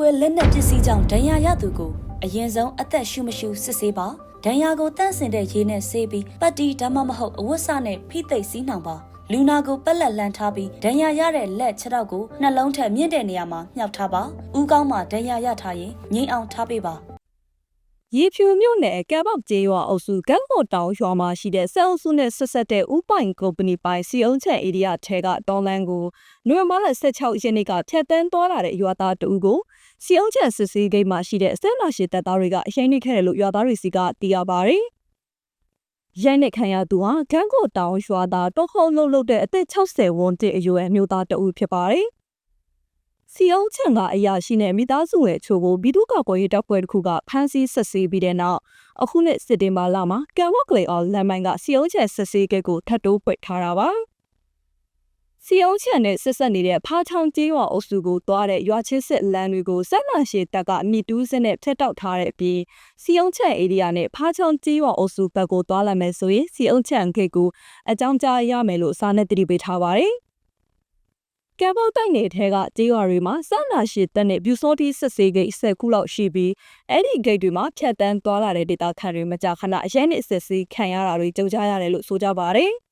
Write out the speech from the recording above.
ကွဲလက်နက်ပစ္စည်းကြောင့်ဒဏ်ရာရသူကိုအရင်ဆုံးအသက်ရှူမရှူစစ်ဆေးပါဒဏ်ရာကိုတန့်စင်တဲ့ရေနဲ့ဆေးပြီးပတ်တီဒါမှမဟုတ်အဝတ်စနဲ့ဖိသိပ်စီးနှောင်ပါလူနာကိုပက်လက်လန်ထားပြီးဒဏ်ရာရတဲ့လက်ခြေထောက်ကိုနှလုံးထက်မြင့်တဲ့နေရာမှာမြှောက်ထားပါဥကောင်းမှာဒဏ်ရာရထားရင်ငိမ့်အောင်ထားပေးပါ ရေဖြူမြို့နယ်ကဲဘောက်ကျေးရွာအုပ်စုကမ်းမော်တောင်ရွာမှာရှိတဲ့ဆဲအုပ်စုနဲ့ဆက်ဆက်တဲ့ဥပိုင်ကုမ္ပဏီပိုင်စီအုံချက်ဧရိယာထဲကတော်လန်ကိုနိုဝင်ဘာလ16ရက်နေ့ကဖျက်တမ်းသွားလာတဲ့ရွာသားတဦးကိုစီအုံချက်စစ်ဆေးဂိတ်မှာရှိတဲ့အစဲလာရှိတပ်သားတွေကအရင်နှိခဲ့တယ်လို့ရွာသားတွေစီကသိရပါတယ်။ရိုက်နှက်ခံရသူဟာကမ်းကိုတောင်ရွာသားတောခုံလုံးလုံးတဲ့အသက်60ဝန်းကျင်အရွယ်အမျိုးသားတဦးဖြစ်ပါတယ်။ စီအောင်ချန်ကအရာရှိနဲ့မိသားစုရဲ့အချို့ကိုဘီဒုကောက်ကွယ်ရေးတပ်ဖွဲ့တစ်ခုကဖမ်းဆီးဆက်ဆေးပြီးတဲ့နောက်အခုနှစ်စစ်တင်ဘာလမှာကံဝက်ကလေးအော်လမ်းမိုင်းကစီအောင်ချန်ဆက်ဆေးကဲကိုထပ်တိုးပိတ်ထားတာပါစီအောင်ချန်နဲ့ဆက်ဆက်နေတဲ့ဖားချောင်းကျေးရွာအုပ်စုကိုတွားတဲ့ရွာချင်းစစ်လမ်းတွေကိုဆက်လာရှည်တပ်ကမြစ်တူးစက်နဲ့ဖျက်တောက်ထားတဲ့အပြင်စီအောင်ချန်ဧရိယာနဲ့ဖားချောင်းကျေးရွာအုပ်စုဘက်ကိုတွားလာမယ်ဆိုရင်စီအောင်ချန်ဂိတ်ကိုအကြောင်းကြားရမယ်လို့စာနဲ့တတိပေးထားပါတယ် ကဲဘောက်တိုက်နယ်ထဲကကြေးရွာတွေမှာစနာရှိတက်နဲ့ဗျူစောတီစစ်ဆေးဂိတ်10ခုလောက်ရှိပြီးအဲ့ဒီဂိတ်တွေမှာဖြတ်တန်းသွားလာတဲ့ဒေတာခန်တွေမကြာခဏအရင်နဲ့စစ်ဆေးခံရတာတွေကြုံကြရတယ်လို့ဆိုကြပါတယ်။